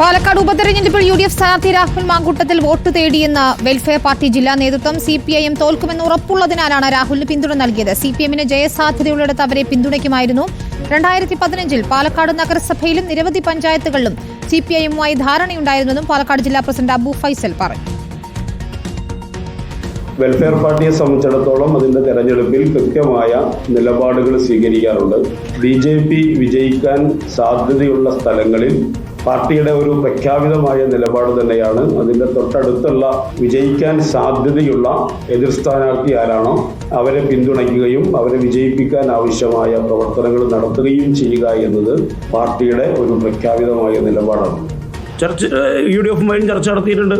പാലക്കാട് ഉപതെരഞ്ഞെടുപ്പിൽ U D F സ്ഥാനാർത്ഥി Rahul Mamkootathil vote തേടിയെന്ന് വെൽഫെയർ പാർട്ടി ജില്ലാ നേതൃത്വം സി പി ഐ എം തോൽക്കുമെന്ന് ഉറപ്പുള്ളതിനാലാണ് രാഹുലിന് പിന്തുണ നൽകിയത്. സി പി എമ്മിന് ജയസാധ്യതയുള്ളിടത്ത് അവരെ പിന്തുണയ്ക്കുമായിരുന്നു. രണ്ടായിരത്തി പതിനഞ്ചിൽ പാലക്കാട് നഗരസഭയിലും നിരവധി പഞ്ചായത്തുകളിലും സി പി ഐ എമ്മുമായി ധാരണയുണ്ടായിരുന്നെന്നും പാലക്കാട് ജില്ലാ പ്രസിഡന്റ് അബു ഫൈസൽ പറഞ്ഞു. വെൽഫെയർ പാർട്ടിയെ സംബന്ധിച്ചിടത്തോളം അതിന്റെ തെരഞ്ഞെടുപ്പിൽ കൃത്യമായ നിലപാടുകൾ സ്വീകരിക്കാറുണ്ട്. ബി ജെ പി വിജയിക്കാൻ സാധ്യതയുള്ള സ്ഥലങ്ങളിൽ പാർട്ടിയുടെ ഒരു പ്രഖ്യാപിതമായ നിലപാട് തന്നെയാണ്. അതിന്റെ തൊട്ടടുത്തുള്ള വിജയിക്കാൻ സാധ്യതയുള്ള എതിർ സ്ഥാനാർത്ഥി ആരാണോ അവരെ പിന്തുണയ്ക്കുകയും അവരെ വിജയിപ്പിക്കാൻ ആവശ്യമായ പ്രവർത്തനങ്ങൾ നടത്തുകയും ചെയ്യുക എന്നത് പാർട്ടിയുടെ ഒരു പ്രഖ്യാപിതമായ നിലപാടാണ്. ചർച്ച യു ഡി എഫുമായും ചർച്ച നടത്തിയിട്ടുണ്ട്.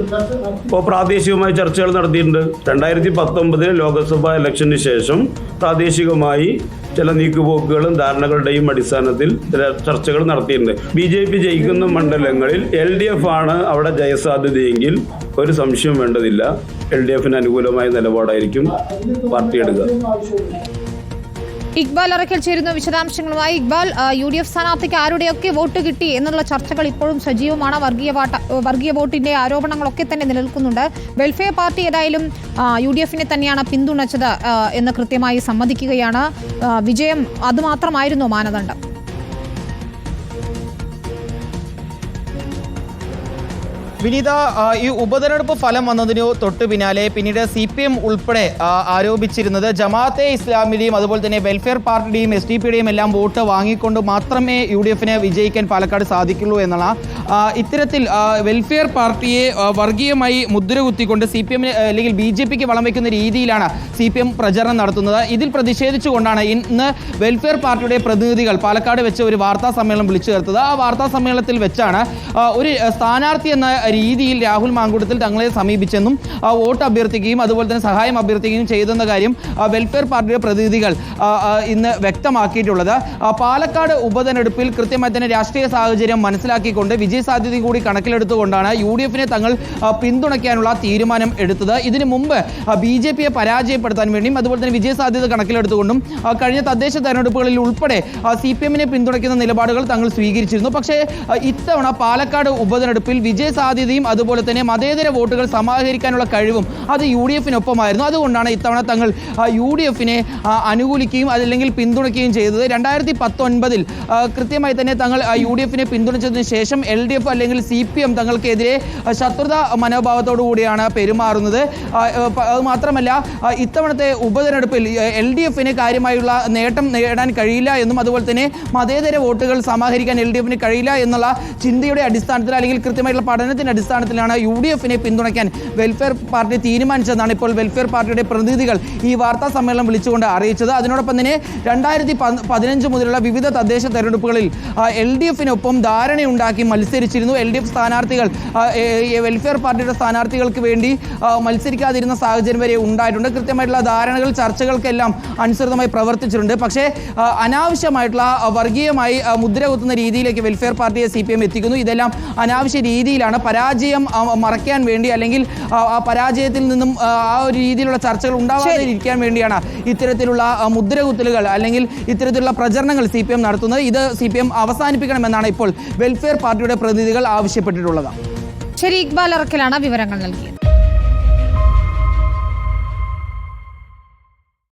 ഇപ്പോൾ പ്രാദേശികമായി ചർച്ചകൾ നടത്തിയിട്ടുണ്ട്. രണ്ടായിരത്തി പത്തൊമ്പതിലെ ലോക്സഭാ ഇലക്ഷന് ശേഷം പ്രാദേശികമായി ചില നീക്കുപോക്കുകളും ധാരണകളുടെയും അടിസ്ഥാനത്തിൽ ചില ചർച്ചകൾ നടത്തിയിട്ടുണ്ട്. ബി ജെ പി ജയിക്കുന്ന മണ്ഡലങ്ങളിൽ എൽ ഡി എഫ് ആണ് അവിടെ ജയസാധ്യതയെങ്കിൽ ഒരു സംശയം വേണ്ടതില്ല. എൽ ഡി എഫിന് അനുകൂലമായ നിലപാടായിരിക്കും പാർട്ടി എടുക്കുക. ഇക്ബാൽ അറക്കൽ ചേരുന്ന വിശദാംശങ്ങളുമായി ഇക്ബാൽ യു ഡി എഫ് സ്ഥാനാർത്ഥിക്ക് ആരുടെയൊക്കെ വോട്ട് കിട്ടി എന്നുള്ള ചർച്ചകൾ ഇപ്പോഴും സജീവമാണ്. വർഗീയ വാട്ട വർഗീയ വോട്ടിന്റെ ആരോപണങ്ങളൊക്കെ തന്നെ നിലനിൽക്കുന്നുണ്ട്. വെൽഫെയർ പാർട്ടി ഏതായാലും യു ഡി എഫിനെ തന്നെയാണ് പിന്തുണച്ചത് എന്ന് കൃത്യമായി സമ്മതിക്കുകയാണ്. വിജയം അതുമാത്രമായിരുന്നു മാനദണ്ഡം? വിനീത ഈ ഉപതെരഞ്ഞെടുപ്പ് ഫലം വന്നതിനു തൊട്ട് പിന്നാലെ പിന്നീട് സി പി എം ഉൾപ്പെടെ ആരോപിച്ചിരുന്നത് ജമാഅത്തെ ഇസ്ലാമിലെയും അതുപോലെ തന്നെ വെൽഫെയർ പാർട്ടിയുടെയും എസ് ഡി പിയുടെയും എല്ലാം വോട്ട് വാങ്ങിക്കൊണ്ട് മാത്രമേ യു ഡി എഫിനെ വിജയിക്കാൻ പാലക്കാട് സാധിക്കുള്ളൂ എന്നുള്ള ഇത്തരത്തിൽ വെൽഫെയർ പാർട്ടിയെ വർഗീയമായി മുദ്ര കുത്തിക്കൊണ്ട് സി പി എമ്മിന് അല്ലെങ്കിൽ ബി ജെ പിക്ക് വളം വയ്ക്കുന്ന രീതിയിലാണ് സി പി എം പ്രചരണം നടത്തുന്നത്. ഇതിൽ പ്രതിഷേധിച്ചുകൊണ്ടാണ് ഇന്ന് വെൽഫെയർ പാർട്ടിയുടെ പ്രതിനിധികൾ പാലക്കാട് വെച്ച് ഒരു വാർത്താ സമ്മേളനം വിളിച്ചു ചേർത്തത്. ആ വാർത്താ സമ്മേളനത്തിൽ വെച്ചാണ് ഒരു സ്ഥാനാർത്ഥി എന്ന രീതിയിൽ രാഹുൽ മാങ്കൂട്ടത്തിൽ തങ്ങളെ സമീപിച്ചെന്നും ആ, വോട്ട് അഭ്യർത്ഥിക്കുകയും അതുപോലെ തന്നെ സഹായം അഭ്യർത്ഥിക്കുകയും ചെയ്തെന്ന കാര്യം വെൽഫെയർ പാർട്ടിയുടെ പ്രതിനിധികൾ ഇന്ന് വ്യക്തമാക്കിയിട്ടുള്ളത്. പാലക്കാട് ഉപതെരഞ്ഞെടുപ്പിൽ കൃത്യമായി തന്നെ രാഷ്ട്രീയ സാഹചര്യം മനസ്സിലാക്കിക്കൊണ്ട് വിജയ സാധ്യത കൂടി കണക്കിലെടുത്തുകൊണ്ടാണ് യു ഡി എഫിനെ തങ്ങൾ പിന്തുണയ്ക്കാനുള്ള തീരുമാനം എടുത്തത്. ഇതിനു മുമ്പ് ബി ജെ പിയെ പരാജയപ്പെടുത്താൻ വേണ്ടിയും അതുപോലെ തന്നെ വിജയ സാധ്യത കണക്കിലെടുത്തുകൊണ്ടും കഴിഞ്ഞ തദ്ദേശ തെരഞ്ഞെടുപ്പുകളിൽ ഉൾപ്പെടെ സി പി എമ്മിനെ പിന്തുണയ്ക്കുന്ന നിലപാടുകൾ തങ്ങൾ സ്വീകരിച്ചിരുന്നു. പക്ഷേ ഇത്തവണ പാലക്കാട് ഉപതെരഞ്ഞെടുപ്പിൽ വിജയ സാധ്യതയും അതുപോലെ തന്നെ മതേതര വോട്ടുകൾ സമാഹരിക്കാനുള്ള കഴിവും അത് യു ഡി എഫിനൊപ്പമായിരുന്നു. അതുകൊണ്ടാണ് ഇത്തവണ തങ്ങൾ യു ഡി എഫിനെ അനുകൂലിക്കുകയും അതല്ലെങ്കിൽ പിന്തുണയ്ക്കുകയും ചെയ്തത്. രണ്ടായിരത്തി പത്തൊൻപതിൽ കൃത്യമായി തന്നെ തങ്ങൾ യു ഡി എഫിനെ പിന്തുണച്ചതിന് ശേഷം എൽ ഡി എഫ് അല്ലെങ്കിൽ സി പി എം തങ്ങൾക്കെതിരെ ശത്രുത മനോഭാവത്തോടു കൂടിയാണ് പെരുമാറുന്നത്. അത് മാത്രമല്ല ഇത്തവണത്തെ ഉപതെരഞ്ഞെടുപ്പിൽ എൽ ഡി എഫിന് കാര്യമായുള്ള നേട്ടം നേടാൻ കഴിയില്ല എന്നും അതുപോലെ തന്നെ മതേതര വോട്ടുകൾ സമാഹരിക്കാൻ എൽ ഡി എഫിന് കഴിയില്ല എന്നുള്ള ചിന്തയുടെ അടിസ്ഥാനത്തിൽ അല്ലെങ്കിൽ കൃത്യമായിട്ടുള്ള പഠനത്തിന്റെ അടിസ്ഥാനത്തിലാണ് യു ഡി എഫിനെ പിന്തുണയ്ക്കാൻ വെൽഫെയർ പാർട്ടി തീരുമാനിച്ചതെന്നാണ് ഇപ്പോൾ വെൽഫെയർ പാർട്ടിയുടെ പ്രതിനിധികൾ ഈ വാർത്താ സമ്മേളനം വിളിച്ചുകൊണ്ട് അറിയിച്ചത്. അതിനോടൊപ്പം തന്നെ രണ്ടായിരത്തി പതിനഞ്ച് മുതലുള്ള വിവിധ തദ്ദേശ തെരഞ്ഞെടുപ്പുകളിൽ എൽ ഡി എഫിനൊപ്പം ധാരണയുണ്ടാക്കി മത്സരിച്ചിരുന്നു. എൽ ഡി എഫ് സ്ഥാനാർത്ഥികൾ വെൽഫെയർ പാർട്ടിയുടെ സ്ഥാനാർത്ഥികൾക്ക് വേണ്ടി മത്സരിക്കാതിരുന്ന സാഹചര്യം വരെ ഉണ്ടായിട്ടുണ്ട്. കൃത്യമായിട്ടുള്ള ധാരണകൾ ചർച്ചകൾക്കെല്ലാം അനുസൃതമായി പ്രവർത്തിച്ചിട്ടുണ്ട്. പക്ഷേ അനാവശ്യമായിട്ടുള്ള വർഗീയമായി മുദ്ര കുത്തുന്ന രീതിയിലേക്ക് വെൽഫെയർ പാർട്ടിയെ സി പി എം എത്തിക്കുന്നു. ഇതെല്ലാം അനാവശ്യ രീതിയിലാണ്. പരാജയം മറയ്ക്കാൻ വേണ്ടി അല്ലെങ്കിൽ ആ, പരാജയത്തിൽ നിന്നും ആ, ഒരു രീതിയിലുള്ള ചർച്ചകൾ ഉണ്ടാവാതെ ഇരിക്കാൻ വേണ്ടിയാണ് ഇത്തരത്തിലുള്ള മുദ്രകുത്തലുകൾ അല്ലെങ്കിൽ ഇത്തരത്തിലുള്ള പ്രചരണങ്ങൾ സി പി എം നടത്തുന്നത്. ഇത് സി പി എം അവസാനിപ്പിക്കണമെന്നാണ് ഇപ്പോൾ വെൽഫെയർ പാർട്ടിയുടെ പ്രതിനിധികൾ ആവശ്യപ്പെട്ടിട്ടുള്ളത്. ശരി ഇക്ബാൽ അറക്കലാണ് വിവരങ്ങൾ നൽകിയത്.